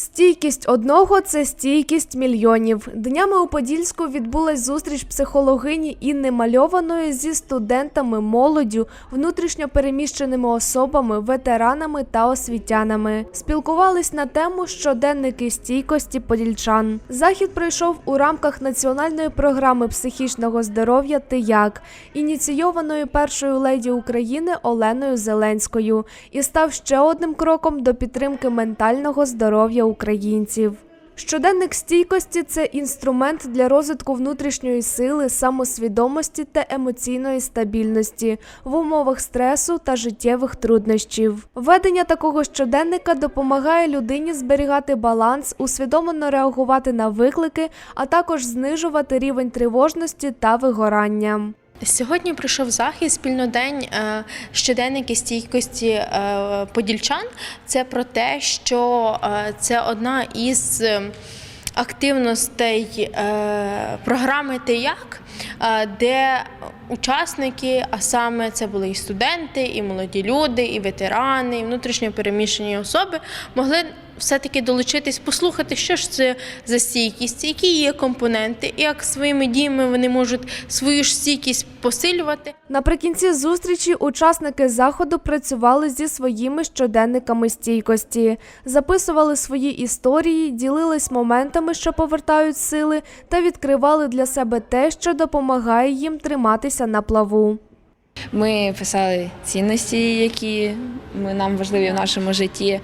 Стійкість одного це стійкість мільйонів. Днями у Подільську відбулась зустріч психологині Інни Мальованої зі студентами, молоддю, внутрішньо переміщеними особами, ветеранами та освітянами. Спілкувались на тему щоденники стійкості подільчан. Захід пройшов у рамках національної програми психічного здоров'я Ти як ініційованої першою леді України Оленою Зеленською, і став ще одним кроком до підтримки ментального здоров'я українців. Щоденник стійкості це інструмент для розвитку внутрішньої сили, самосвідомості та емоційної стабільності в умовах стресу та життєвих труднощів. Ведення такого щоденника допомагає людині зберігати баланс, усвідомлено реагувати на виклики, а також знижувати рівень тривожності та вигорання. Сьогодні пройшов захід спільнодень е, щоденники стійкості е, подільчан. Це про те, що е, це одна із активностей програми «Ти як?», де учасники, а саме це були і студенти, і молоді люди, і ветерани, і внутрішньо переміщені особи, могли все-таки долучитись, послухати, що ж це за стійкість, які є компоненти, і як своїми діями вони можуть свою ж стійкість посилювати. Наприкінці зустрічі учасники заходу працювали зі своїми щоденниками стійкості, записували свої історії, ділились моментами, що повертають сили, та відкривали для себе те, що допомагає їм триматися на плаву. Ми писали цінності, які ми- нам важливі в нашому житті.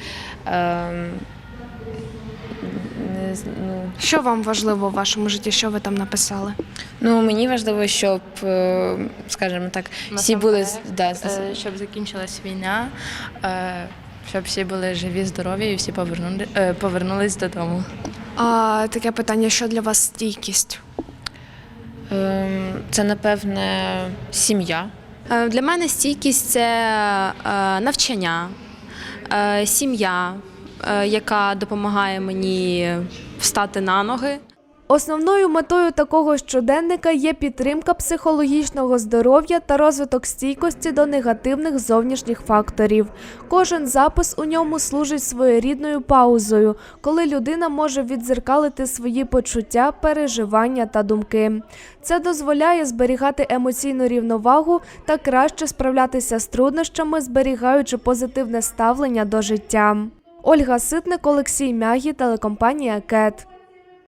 Ем, не ну, Що вам важливо в вашому житті? Що ви там написали? ну, мені важливо, щоб, е, скажімо так, всі були да, Е, щоб закінчилась війна, е, щоб всі були живі, здорові і всі повернули, повернулись додому. А, таке питання: що для вас стійкість? ем, це, напевне, сім'я. Е, Для мене стійкість це е, навчання, е, сім'я, яка допомагає мені встати на ноги. Основною метою такого щоденника є підтримка психологічного здоров'я та розвиток стійкості до негативних зовнішніх факторів. Кожен запис у ньому служить своєрідною паузою, коли людина може відзеркалити свої почуття, переживання та думки. Це дозволяє зберігати емоційну рівновагу та краще справлятися з труднощами, зберігаючи позитивне ставлення до життя. Ольга Ситник, Олексій Мягі, телекомпанія Кет.